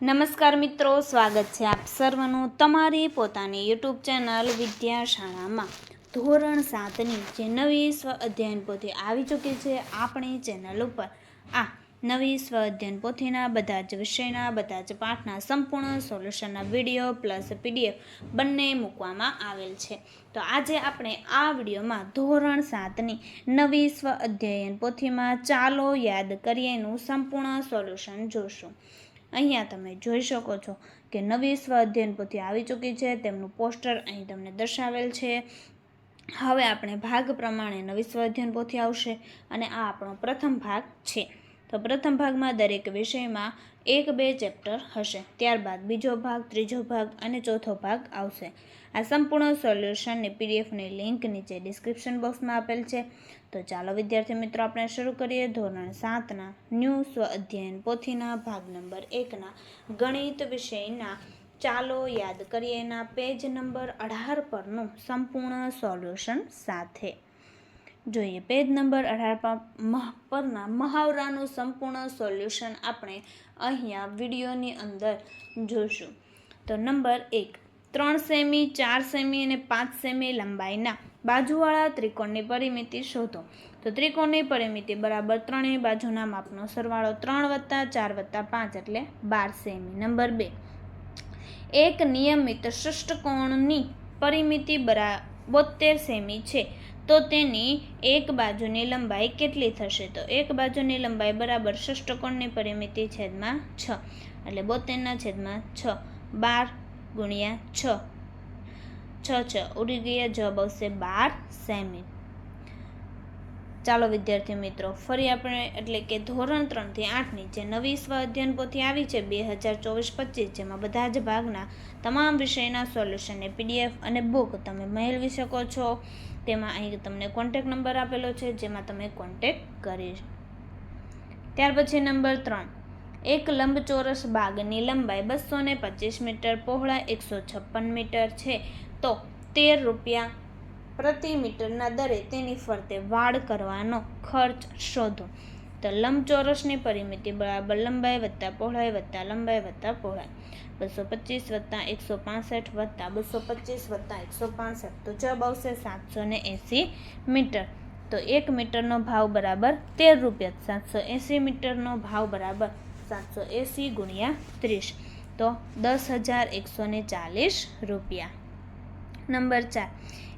નમસ્કાર મિત્રો, સ્વાગત છે આપ સર્વનું તમારી પોતાની યુટ્યુબ ચેનલ વિદ્યાશાળામાં. ધોરણ સાતની જે નવી સ્વ અધ્યયન પોથી આવી ચૂકી છે આપણી ચેનલ ઉપર. આ નવી સ્વ અધ્યયન પોથીના બધા જ વિષયના, બધા જ પાઠના સંપૂર્ણ સોલ્યુશનના વીડિયો પ્લસ પીડીએફ બંને મૂકવામાં આવેલ છે. તો આજે આપણે આ વિડીયોમાં ધોરણ સાતની નવી સ્વ અધ્યયન પોથીમાં ચાલો યાદ કરીએનું સંપૂર્ણ સોલ્યુશન જોશું. અહીંયા તમે જોઈ શકો છો કે નવી સ્વ અધ્યયન પોથી આવી ચૂકી છે, તેમનું પોસ્ટર અહીં તમને દર્શાવેલ છે. હવે આપણે ભાગ પ્રમાણે નવી સ્વ અધ્યયન પોથી આવશે અને આ આપણો પ્રથમ ભાગ છે. તો પ્રથમ ભાગમાં દરેક વિષયમાં એક બે ચેપ્ટર હશે. ત્યારબાદ બીજો ભાગ, ત્રીજો ભાગ અને ચોથો ભાગ આવશે. આ સંપૂર્ણ સોલ્યુશનની પીડીએફની લિંક નીચે ડિસ્ક્રિપ્શન બોક્સમાં આપેલ છે. તો ચાલો વિદ્યાર્થી મિત્રો, આપણે શરૂ કરીએ ધોરણ સાતના ન્યૂ સ્વ અધ્યયન પોથીના ભાગ નંબર એકના ગણિત વિષયના. ચાલો યાદ કરીએના પેજ નંબર અઢાર પરનું સંપૂર્ણ સોલ્યુશન સાથે. જોઈએ. પેજ નંબર અઢાર પરના મહાવરાનું સંપૂર્ણ સોલ્યુશન આપણે અહીંયા વિડીયોની અંદર જોશું. તો નંબર એક, ત્રણ સેમી, ચાર સેમી અને પાંચ સેમી લંબાઈના બાજુવાળા ત્રિકોણની પરિમિતિ શોધો. તો ત્રિકોણની પરિમિતિ બરાબર ત્રણેય બાજુના માપનો સરવાળો ત્રણ વત્તા ચાર વત્તા પાંચ એટલે બાર સેમી. નંબર બે, એક નિયમિત ષષ્ટકોણની પરિમિતિ બરા બોતેર સેમી છે. તો તેની એક બાજુની લંબાઈ કેટલી થશે? તો એક બાજુની લંબાઈ બરાબર ષષ્ટકોણની પરિમિતિ છેદમાં છ. એટલે બોતેરના છેદમાં છ. બાર ગુણ્યા છ. છ છ. ઉડી ગયા જવાબ આવશે બાર સેમી. ચાલો વિદ્યાર્થી મિત્રો, ફરી આપણે એટલે કે ધોરણ ત્રણથી આઠની જે નવી સ્વ અધ્યયન પોથી આવી છે બે હજાર ચોવીસ પચીસ, જેમાં બધા જ ભાગના તમામ વિષયના સોલ્યુશનને પીડીએફ અને બુક તમે મેળવી શકો છો. તેમાં અહીં તમને કોન્ટેક નંબર આપેલો છે, જેમાં તમે કોન્ટેક કરી ત્યાર પછી નંબર ત્રણ, એક લંબચોરસ બાગની લંબાઈ બસો ને પચીસ મીટર, પહોળા એકસો છપ્પન મીટર છે. તો તેર રૂપિયા પ્રતિ મીટરના દરે તેની ફરતે વાડ કરવાનો ખર્ચ શોધો. તો લંબચોરસની પરિમિતિ બરાબર લંબાઈ વત્તા પહોળાઈ વત્તા લંબાઈ વત્તા પહોળાઈ. બસો પચીસ વત્તા એકસો પાસઠ વત્તા બસો પચીસ વત્તા એકસો પાસઠ. તો જવાબ આવશે સાતસો ને એંસી મીટર. તો એક મીટરનો ભાવ બરાબર તેર રૂપિયા. સાતસો એંસી મીટરનો ભાવ બરાબર સાતસો એંસી ગુણ્યા ત્રીસ. તો દસ હજાર એકસો ને ચાલીસ રૂપિયા. નંબર ચાર.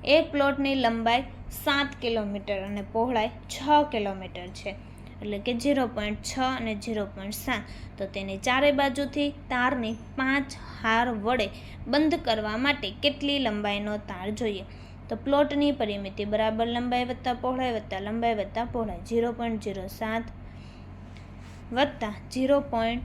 એક પ્લોટની લંબાઈ સાત કિલોમીટર અને પહોળાઈ છ કિલોમીટર છે. એટલે કે ઝીરો પોઈન્ટ છ અને ઝીરો પોઈન્ટ સાત. તો તેની ચારે બાજુથી તારની પાંચ હાર વડે બંધ કરવા માટે કેટલી લંબાઈનો તાર જોઈએ? તો પ્લોટની પરિમિતિ બરાબર લંબાઈ વત્તા પહોળાઈ વત્તા લંબાઈ વત્તા પહોળાઈ. ઝીરો પોઈન્ટ ઝીરો સાત વત્તા ઝીરો પોઈન્ટ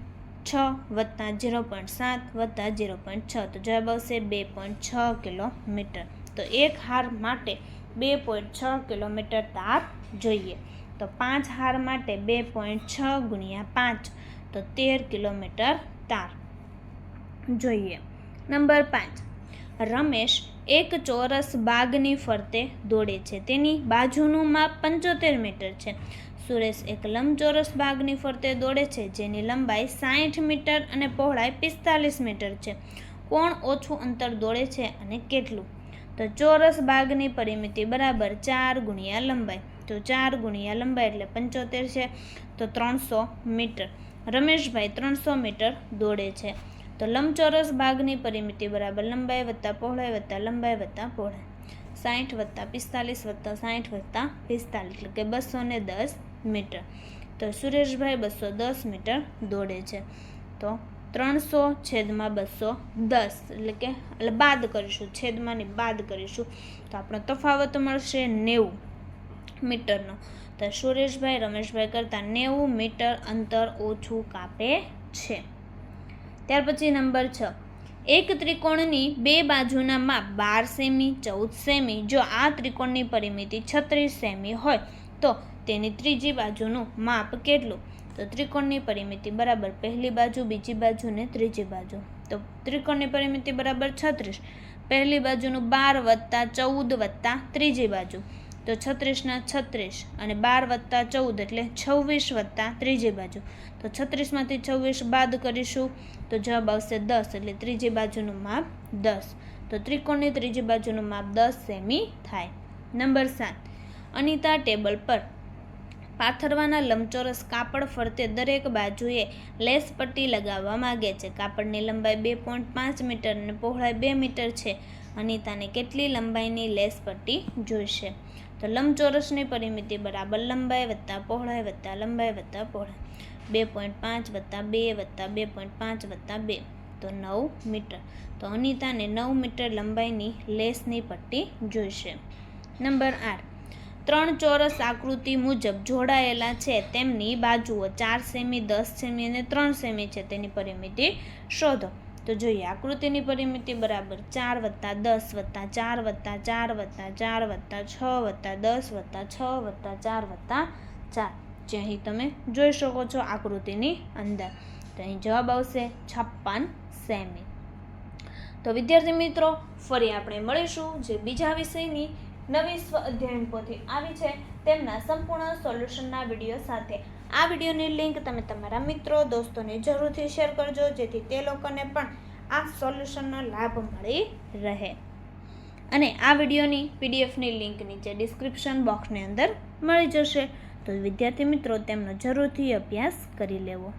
છ વત્તા ઝીરો પોઈન્ટ સાત વત્તા ઝીરો પોઈન્ટ છ. તો જવાબ આવશે બે પોઈન્ટ છ કિલોમીટર. તો એક હાર માટે બે પોઈન્ટ છ કિલોમીટર તાર જોઈએ. તો પાંચ હાર માટે બે પોઈન્ટ છ ગુણ્યા પાંચ. તો તેર કિલોમીટર તાર જોઈએ. નંબર પાંચ. રમેશ એક ચોરસ બાગની ફરતે દોડે છે. તેની બાજુનું માપ પંચોતેર મીટર છે. સુરેશ એક લંબચોરસ બાગની ફરતે દોડે છે, જેની લંબાઈ સાઠ મીટર અને પહોળાઈ પિસ્તાલીસ મીટર છે. કોણ ઓછું અંતર દોડે છે અને કેટલું? તો ચોરસ બાગની પરિમિતિ બરાબર ચાર ગુણ્યા લંબાઈ. તો ચાર ગુણ્યા લંબાઈ એટલે પંચોતેર છે. તો ત્રણસો મીટર. રમેશભાઈ ત્રણસો મીટર દોડે છે. તો લંબચોરસ ભાગની પરિમિતિ બરાબર લંબાઈ વત્તા પહોળાઈ વત્તા લંબાઈ વત્તા પહોળાઈ. સાઠ વત્તા પિસ્તાલીસ વત્તા સાઠ વત્તા પિસ્તાલીસ, એટલે કે બસો ને દસ મીટર. તો સુરેશભાઈ બસો દસ મીટર દોડે છે. તો ત્રણસો છેદમાં બસો દસ, એટલે કે એટલે બાદ કરીશું, છેદમાંની બાદ કરીશું. તો આપણો તફાવત મળશે નેવું મીટરનો. તો સુરેશભાઈ, રમેશભાઈ કરતાં નેવું મીટર અંતર ઓછું કાપે છે. ત્યાર પછી નંબર છ. એક ત્રિકોણની બે બાજુના માપ બાર સેમી, ચૌદ સેમી, જો આ ત્રિકોણની પરિમિતિ છત્રીસ સેમી હોય, તો તેની ત્રીજી બાજુનું માપ કેટલું? તો ત્રિકોણની પરિમિતિ બરાબર પહેલી બાજુ, બીજી બાજુ ને ત્રીજી બાજુ. તો ત્રિકોણની પરિમિતિ બરાબર છત્રીસ. પહેલી બાજુનું બાર વત્તા ચૌદ વત્તા ત્રીજી બાજુ. તો છત્રીસના છત્રીસ અને બાર વત્તા ચૌદ એટલે છવ્વીસ વત્તા ત્રીજી બાજુ. તો છત્રીસમાંથી છવ્વીસ બાદ કરીશું તો જવાબ આવશે દસ એટલે ત્રીજી બાજુનું માપ દસ. તો ત્રિકોણની ત્રીજી બાજુનું માપ દસ સેમી થાય. નંબર સાત. અનિતા ટેબલ પર પાથરવાના લંબચોરસ કાપડ ફરતે દરેક બાજુએ લેસ પટ્ટી લગાવવા માગે છે. કાપડની લંબાઈ બે પોઈન્ટ પાંચ મીટર અને પહોળાઈ બે મીટર છે. અનિતાને કેટલી લંબાઈની લેસ પટ્ટી જોઈશે? તો લંબચોરસની પરિમિતિ બરાબર લંબાઈ વત્તા પહોળાઈ વત્તા લંબાઈ વત્તા પહોળાઈ. બે પોઈન્ટ પાંચ વત્તા બે વત્તા બે પોઈન્ટ પાંચ વત્તા બે. તો નવ મીટર. તો અનિતાને નવ મીટર લંબાઈની લેસની પટ્ટી જોઈશે. નંબર આઠ. ત્રણ ચોરસ આકૃતિ મુજબ જોડાયેલા છે. તેમની બાજુઓ ચાર સેમી, દસ સેમી અને ત્રણ સેમી છે. તેની પરિમિતિ શોધો. તો જોઈએ, આકૃતિની પરિમિતિ બરાબર ચાર વત્તા દસ વત્તા ચાર વત્તા ચાર વત્તા ચાર વત્તા છ વત્તા દસ વત્તા છ વત્તા ચાર વત્તા ચાર. જે અહીં તમે જોઈ શકો છો આકૃતિની અંદર. તો અહીં જવાબ આવશે છપ્પન સેમી. તો વિદ્યાર્થી મિત્રો, ફરી આપણે મળીશું જે બીજા વિષયની નવી સ્વ અધ્યયન પોથી આવી છે તેમના સંપૂર્ણ સોલ્યુશનના વીડિયો સાથે. આ વિડીયોની લિંક તમે તમારા મિત્રો, દોસ્તોને જરૂરથી શેર કરજો, જેથી તે લોકોને પણ આ સોલ્યુશનનો લાભ મળી રહે. અને આ વિડીયોની પીડીએફની લિંક નીચે ડિસ્ક્રિપ્શન બોક્સની અંદર મળી જશે. તો વિદ્યાર્થી મિત્રો, તેમનો જરૂરથી અભ્યાસ કરી લેવો.